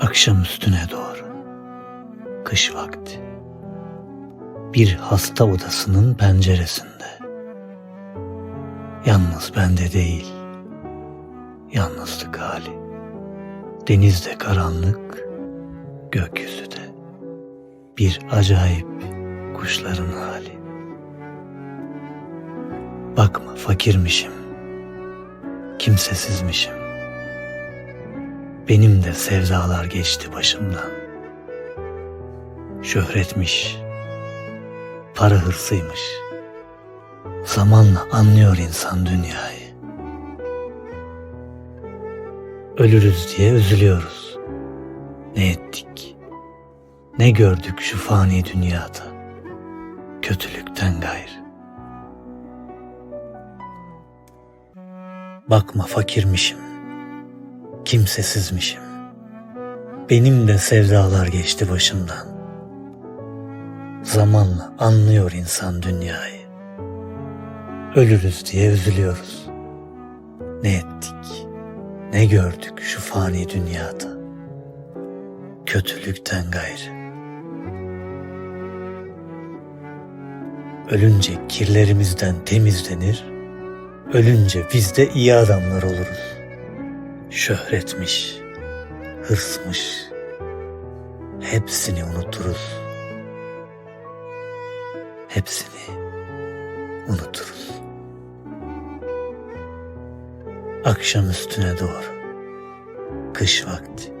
Akşam üstüne doğru. Kış vakti. Bir hasta odasının penceresinde. Yalnız bende değil. Yalnızlık hali. Denizde karanlık, gökyüzü de. Bir acayip kuşların hali. Bakma fakirmişim. Kimsesizmişim. Benim de sevdalar geçti başımdan. Şöhretmiş, para hırsıymış. Zamanla anlıyor insan dünyayı. Ölürüz diye üzülüyoruz. Ne ettik? Ne gördük şu fani dünyada? Kötülükten gayrı. Bakma fakirmişim, kimsesizmişim. Benim de sevdalar geçti başımdan. Zamanla anlıyor insan dünyayı. Ölürüz diye üzülüyoruz. Ne ettik, ne gördük şu fani dünyada. Kötülükten gayrı. Ölünce kirlerimizden temizlenir, ölünce biz de iyi adamlar oluruz. Şöhretmiş, hırsmış, hepsini unuturuz. Hepsini unuturuz. Akşam üstüne doğru, kış vakti.